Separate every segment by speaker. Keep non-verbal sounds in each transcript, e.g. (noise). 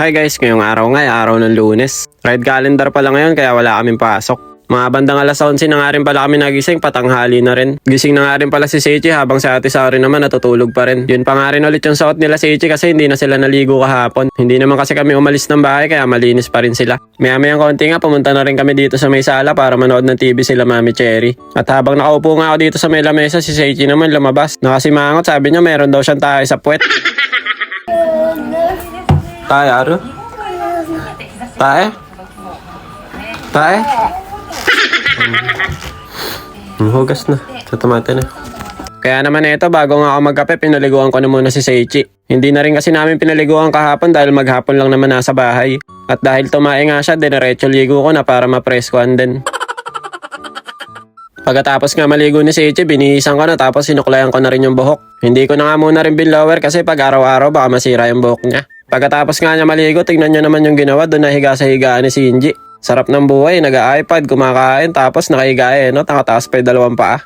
Speaker 1: Hi guys, ngayong araw nga, ay araw ng lunes. Ride calendar pala ngayon kaya wala kaming pasok. Mga bandang alas 11 na nga rin pala kami nagising, patanghali na rin. Gising na nga rin pala si Seichi habang si Ate Saori naman natutulog pa rin. Yun pa nga rin ulit yung suot nila Seichi kasi hindi na sila naligo kahapon. Hindi naman kasi kami umalis ng bahay kaya malinis pa rin sila. Maya mayang konti nga pumunta na rin kami dito sa may sala para manood ng TV sila Mami Cherry. At habang nakaupo nga ako dito sa may lamesa, si Seichi naman lumabas. Nakasimangot sabi niya meron daw siyang tayo sa puwet. (laughs) Aro? Tayo? Tayo? Hmm, hugas na. Sa tomate na. Kaya naman ito, bago nga ako magkape, pinaliguan ko na muna si Seichi. Hindi na rin kasi namin pinaliguan kahapon dahil maghapon lang naman nasa bahay. At dahil tumae nga siya, dinerecho ligo ko na para mapreskuan din. Pagkatapos nga maligo ni Seichi, binihisan ko na tapos sinuklayan ko na rin yung buhok. Hindi ko na nga muna rin binlower kasi pag araw-araw baka masira yung buhok niya. Pagkatapos nga niya maligo, tignan niyo naman yung ginawa doon nahiga sa higaan ni Shinji. Sarap ng buhay, nag-iPad, kumakain, tapos nakahiga eh, no? Nakataas pa yung dalawang paa.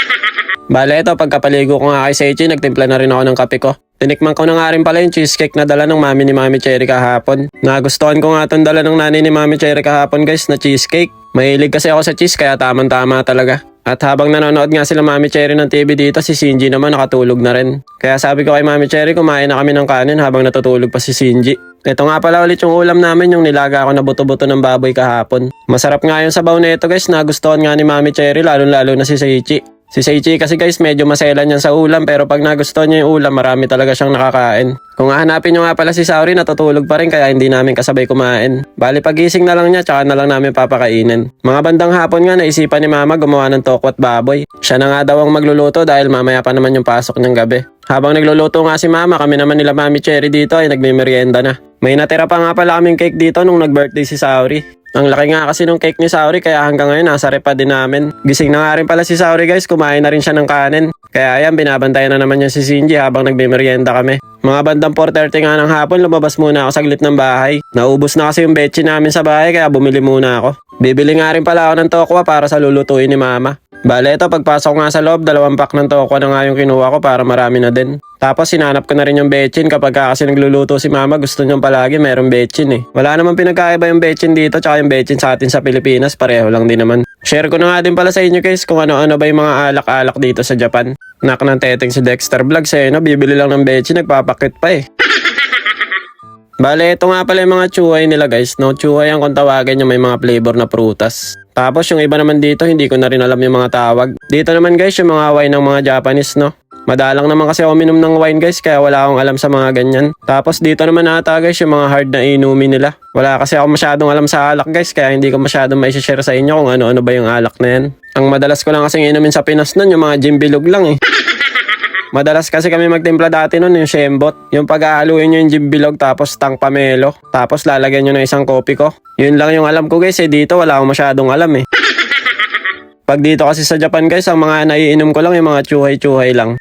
Speaker 1: (laughs) Bale, ito, pagkapaligo ko nga kay Seichi, nagtimpla na rin ako ng kape ko. Tinikman ko na nga rin pala yung cheesecake na dala ng mami ni Mami Cherry kahapon. Nagustuhan ko nga itong dala ng nanay ni Mami Cherry kahapon guys na cheesecake. Mahilig kasi ako sa cheese kaya tamang-tama talaga. At habang nanonood nga sila Mami Cherry ng TV dito, si Shinji naman nakatulog na rin. Kaya sabi ko kay Mami Cherry, kumain na kami ng kanin habang natutulog pa si Shinji. Ito nga pala ulit yung ulam namin, yung nilaga ko na buto-buto ng baboy kahapon. Masarap nga yung sabaw na ito guys, nagustuhan nga ni Mami Cherry, lalo-lalo na si Seichi. Si Seichi kasi guys medyo maselan yan sa ulam pero pag nagustuhan niya yung ulam marami talaga siyang nakakain. Kung hahanapin nyo nga pala si Sauri natutulog pa rin kaya hindi namin kasabay kumain. Bali pagising na lang niya tsaka na lang namin papakainin. Mga bandang hapon nga naisipan ni mama gumawa ng tokwat baboy. Siya na nga daw ang magluluto dahil mamaya pa naman yung pasok ng gabi. Habang nagluluto nga si mama kami naman nila mami Cherry dito ay nagmimerienda na. May natira pa nga pala kaming cake dito nung nag-birthday si Sauri. Ang laki nga kasi nung cake ni Sauri kaya hanggang ngayon nasa rep pa din namin. Gising na nga rin pala si Sauri guys, kumain na rin siya ng kanin. Kaya ayan, binabantayan na naman niya si Shinji habang nagmimerienda kami. Mga bandang 4.30 nga ng hapon, lumabas muna ako saglit ng bahay. Naubos na kasi yung betchi namin sa bahay kaya bumili muna ako. Bibili nga rin pala ako ng tokwa para sa lulutuin ni mama. Bale, ito pagpasok nga sa loob, dalawang pack ng tokwa na nga yung kinuha ko para marami na din. Tapos sinanap ko na rin yung bechin kapag ka kasi nagluluto si mama gusto niyang palagi mayroong bechin eh. Wala naman pinagkaiba yung bechin dito tsaka yung bechin sa atin sa Pilipinas pareho lang din naman. Share ko na nga din pala sa inyo guys kung ano-ano ba yung mga alak-alak dito sa Japan. Nak ng teteng si Dexter Vlogs eh no, bibili lang ng bechin nagpapakit pa eh. (laughs) Bale, ito nga pala yung mga chuhay nila guys. No, chuhay ang kung tawagin yung may mga flavor na prutas. Tapos yung iba naman dito, hindi ko na rin alam yung mga tawag. Dito naman guys, yung mga wine ng mga Japanese, no? Madalang naman kasi ako minom ng wine guys, kaya wala akong alam sa mga ganyan. Tapos dito naman ata guys, yung mga hard na inumin nila. Wala kasi ako masyadong alam sa alak guys, kaya hindi ko masyadong may share sa inyo kung ano-ano ba yung alak na yan. Ang madalas ko lang kasing inumin sa Pinas nun, yung mga jimbilog lang eh. Madalas kasi kami magtimpla dati nun yung shembot. Yung pag-aaluin nyo yung jimbilog tapos tang pamelo. Tapos lalagyan nyo ng isang kopi ko. Yun lang yung alam ko guys eh. Dito wala akong masyadong alam eh. Pag dito kasi sa Japan guys, ang mga naiinom ko lang yung mga chuhay-chuhay lang.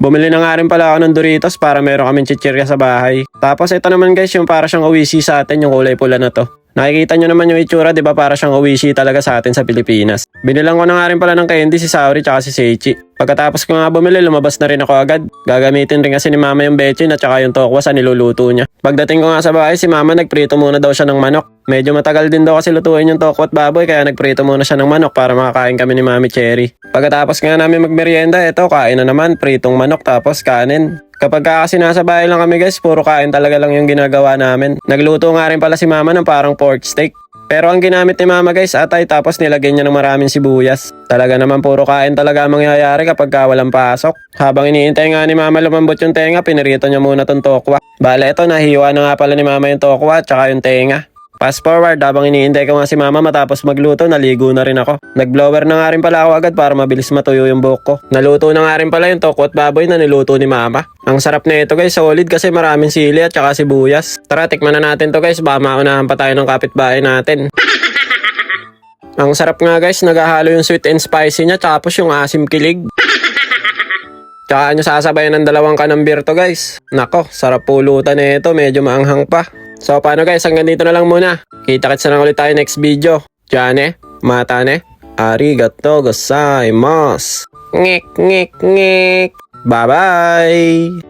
Speaker 1: Bumili na nga rin pala ako ng Doritos para meron kaming chichirya sa bahay. Tapos ito naman guys, yung para siyang owishi sa atin, yung kulay pula na to. Nakikita nyo naman yung itsura, di ba para siyang owishi talaga sa atin sa Pilipinas. Binilang ko na nga rin pala ng candy si Saori tsaka si Seichi. Pagkatapos ko nga bumili, lumabas na rin ako agad. Gagamitin rin kasi ni mama yung bechin at tsaka yung tokwa sa niluluto niya. Pagdating ko nga sa bahay, si mama nagprito muna daw siya ng manok. Medyo matagal din daw kasi lutuin yung tokwa at baboy kaya nagprito muna siya ng manok para makakain kami ni Mami Cherry. Pagkatapos nga namin magmerienda, eto kain na naman, pritong manok tapos kanin. Kapag ka kasi nasa bahay lang kami guys, puro kain talaga lang yung ginagawa namin. Nagluto nga rin pala si mama ng parang pork steak. Pero ang ginamit ni mama guys, atay tapos nilagyan niya ng maraming sibuyas. Talaga naman puro kain talaga ang mangyayari kapag ka walang pasok. Habang iniintay nga ni mama lumambot yung tenga, pinirito niya muna tong tokwa. Bale ito, nahiwa na nga pala ni mama yung tokwa at saka yung tenga. Fast forward, habang iniintay ko nga si mama matapos magluto, naligo na rin ako. Nagblower na nga rin pala ako agad para mabilis matuyo yung buhok ko. Naluto na nga rin pala yung toko at baboy na niluto ni mama. Ang sarap na ito guys, solid kasi maraming sili at saka sibuyas. Tara, tikman na natin to guys, baka maunahan pa tayo ng kapitbahay natin. (laughs) Ang sarap nga guys, naghahalo yung sweet and spicy niya tapos yung asim kilig. (laughs) Tsaka nyo sasabayan ng dalawang kanang beer to guys. Nako, sarap pulutan na ito, medyo maanghang pa. So paano guys, hanggang dito na lang muna. Kita-kits na lang ulit tayo next video. Diyan mata ne, arigato gozaimasu. Ngek, ngek, ngek. Bye-bye!